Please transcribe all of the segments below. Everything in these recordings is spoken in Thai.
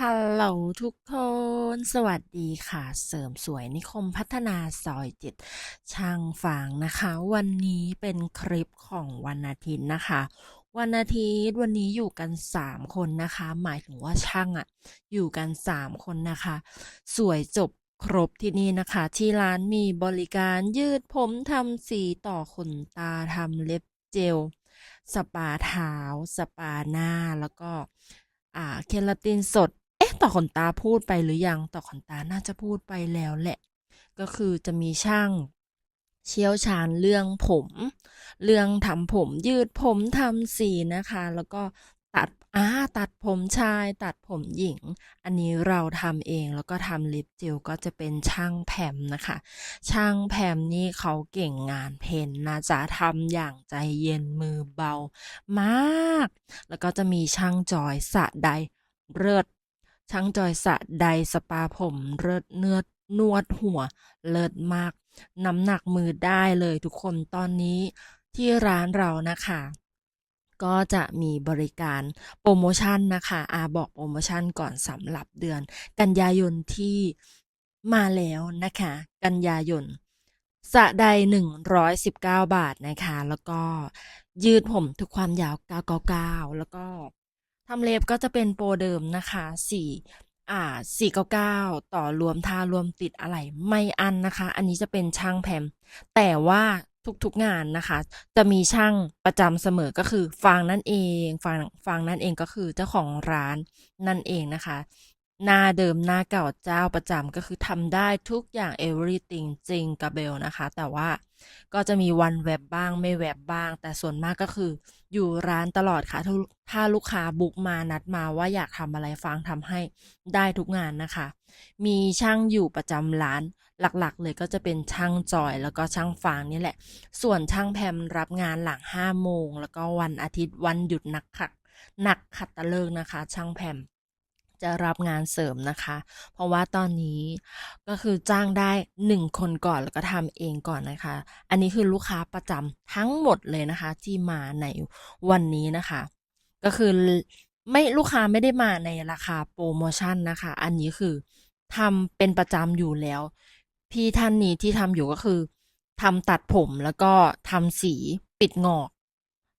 ฮัลโหลทุกคน สวัสดีค่ะ เสริมสวยนิคมพัฒนาซอยเจ็ดช่างฝางนะคะ วันนี้เป็นคลิปของวันอาทิตย์นะคะ วันอาทิตย์วันนี้อยู่กันสามคนนะคะ หมายถึงว่าช่างอะอยู่กันสามคนนะคะ สวยจบครบที่นี่นะคะ ที่ร้านมีบริการยืดผมทำสีต่อขนตาทำเล็บเจล สปาเท้า สปาหน้าแล้วก็อ่าเคราตินสด ต่อขนตาพูดไปหรือยังต่อขนตาน่าจะพูดไปแล้วแหละ ก็คือจะมีช่างเชี่ยวชาญเรื่องผม เรื่องทำผมยืดผมทำสีนะคะ แล้วก็ตัดอ่าตัดผมชาย ตัดผมหญิง อันนี้เราทำเองแล้วก็ทำล็บเจลก็จะเป็นช่างแผม นะคะ ช่างแผมนี่เขาเก่งงานเพนนะจ๊ะทำอย่างใจเย็นมือเบามาก แล้วก็จะมีช่างจอยสะใดเลิศ ช่างจอยสะใดสปาผมเลิศเนื้อนวดหัวเลิศมาก น้ำหนักมือได้เลยทุกคนตอนนี้ที่ร้านเรานะคะ ก็จะมีบริการโปรโมชั่นนะคะอาบอกโปรโมชั่นก่อนสำหรับเดือน กันยายนที่มาแล้วนะคะ กันยายนสะใด 119 บาทนะคะ แล้วก็ยืดผมทุกความยาว 999 แล้วก็ ทำเล็บก็จะเป็นโปรเดิมนะคะ4อ่า499ต่อรวมทารวมติดอะไรไม่อันนะคะ อันนี้จะเป็นช่างแผมแต่ว่าทุกๆงานนะคะ จะมีช่างประจำเสมอก็คือฟางนั่นเองฟางฟางนั่นเองก็คือเจ้าของร้านนั่นเองนะคะ หน้าเดิมหน้าเก่าเจ้าประจำก็คือทำได้ทุกอย่าง everything จริงกับเบลนะคะ แต่ว่าก็จะมีวันแวบบ้างไม่แวบบ้าง แต่ส่วนมากก็คือ อยู่ร้านตลอดค่ะ ถ้าลูกค้าบุกมานัดมาว่าอยากทำอะไรฟางทำให้ได้ทุกงานนะคะ มีช่างอยู่ประจำร้านหลักๆ เลยก็จะเป็นช่างจอยแล้วก็ช่างฟางนี่แหละ ส่วนช่างแพมรับงานหลังห้าโมงแล้วก็วันอาทิตย์วันหยุดนักขัดหนักขัดตะเลิกนะคะ ช่างแพม จะรับงานเสริมนะคะ เพราะว่าตอนนี้ก็คือจ้างได้หนึ่งคนก่อนแล้วก็ทำเองก่อนนะคะ อันนี้คือลูกค้าประจำทั้งหมดเลยนะคะ ที่มาในวันนี้นะคะ ก็คือไม่ลูกค้าไม่ได้มาในราคาโปรโมชั่นนะคะ อันนี้คือทำเป็นประจำอยู่แล้ว พี่ท่านนี้ที่ทำอยู่ก็คือทำตัดผมแล้วก็ทำสีปิดงอก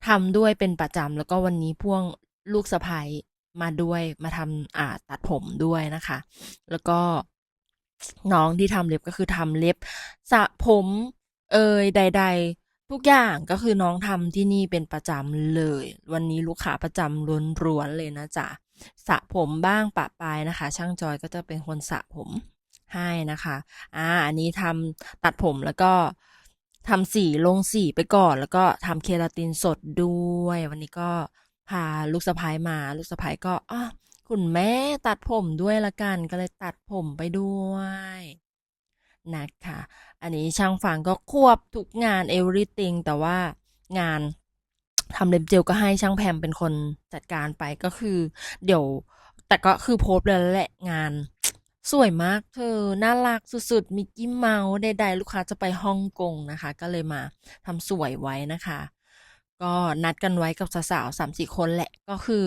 ทำด้วยเป็นประจำแล้วก็วันนี้พ่วงลูกสะใภ้ มาด้วยมาทำอ่าตัดผมด้วยนะคะ แล้วก็น้องที่ทำเล็บก็คือทำเล็บสระผม เอ่ยใด ๆ ทุกอย่างก็คือน้องทำที่นี่เป็นประจำเลย วันนี้ลูกค้าประจำล้วนๆเลยนะจ๊ะสระผมบ้างปะปลายนะคะ ช่างจอยก็จะเป็นคนสระผมให้นะคะอ่าอันนี้ทำตัดผมแล้วก็ทำสีลงสีไปก่อน แล้วก็ทำเคราตินสดด้วย วันนี้ก็ พาลูกสะพ้ายมา ลูกสะพ้ายก็อะคุณแม่ตัดผมด้วยละกันก็เลยตัดผมไปด้วย นะคะ อันนี้ช่างฟางก็ควบทุกงาน everything แต่ว่างานทำเล็บเจลก็ให้ช่างแพมเป็นคนจัดการไปก็คือ เดี๋ยว แต่ก็คือโพสต์แล้วแหละงาน สวยมากเธอ น่ารักสุดๆมิกกี้เมาส์ใดๆลูกค้าจะไปฮ่องกงนะคะ ก็เลยมาทำสวยไว้นะคะ ก็นัดกันไว้กับสาวๆสามสี่คนแหละก็คือ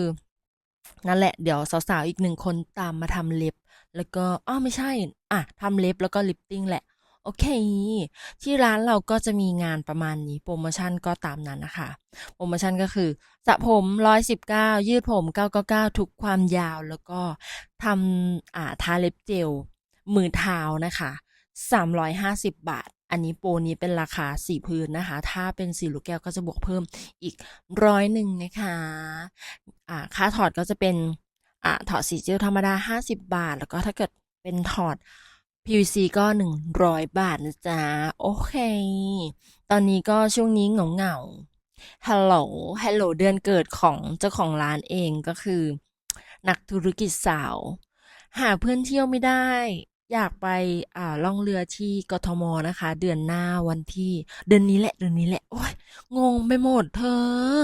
นั่นแหละเดี๋ยวสาวๆอีกหนึ่งคนตามมาทำเล็บ แล้วก็อ้าวไม่ใช่ อะทำเล็บแล้วก็ลิปติ้งแหละ โอเค ที่ร้านเราก็จะมีงานประมาณนี้โปรโมชั่นก็ตามนั้นนะคะ โปรโมชั่นก็คือสระผมร้อยสิบเก้ายืดผมเก้าเก้าเก้าทุกความยาวแล้วก็ทำอ่าทาเล็บเจลมือเท้านะคะสามร้อยห้าสิบบาท อันนี้โปรนี้เป็นราคาสี่พื้นนะคะ ถ้าเป็นสีลูกแก้วก็จะบวกเพิ่มอีกร้อยหนึ่งนะคะอ่าค่าถอดก็จะเป็นอ่าถอดสีเจลธรรมดาห้าสิบบาท แล้วก็ถ้าเกิดเป็นถอด PVC ก็หนึ่งร้อยบาทนะจ๊ะ โอเค ตอนนี้ก็ช่วงนี้เหงาเหงาฮัลโหลฮัลโหลเดือนเกิดของเจ้าของร้านเองก็คือ นักธุรกิจสาว หาเพื่อนเที่ยวไม่ได้ อยากไปอ่าล่องเรือที่กทมนะคะ เดือนหน้าวันที่ เดือนนี้แหละ เดือนนี้แหละ โอ้ยงงไปหมดเธอ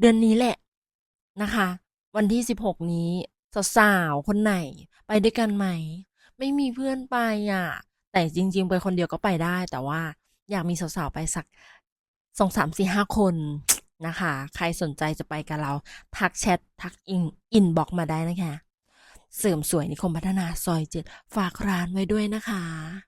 เดือนนี้แหละนะคะ วันที่สิบหกนี้สาวๆคนไหน ไปด้วยกันไหม ไม่มีเพื่อนไปอะ แต่จริง ๆ ไปคนเดียวก็ไปได้ แต่ว่าอยากมีสาวๆไปสักสองสามสี่ห้าคนนะคะ ใครสนใจจะไปกับเรา ทักแชททักอินอินบอกมาได้นะคะ เสริมสวยนิคมพัฒนาซอยเจ็ดฝากร้านไว้ด้วยนะคะ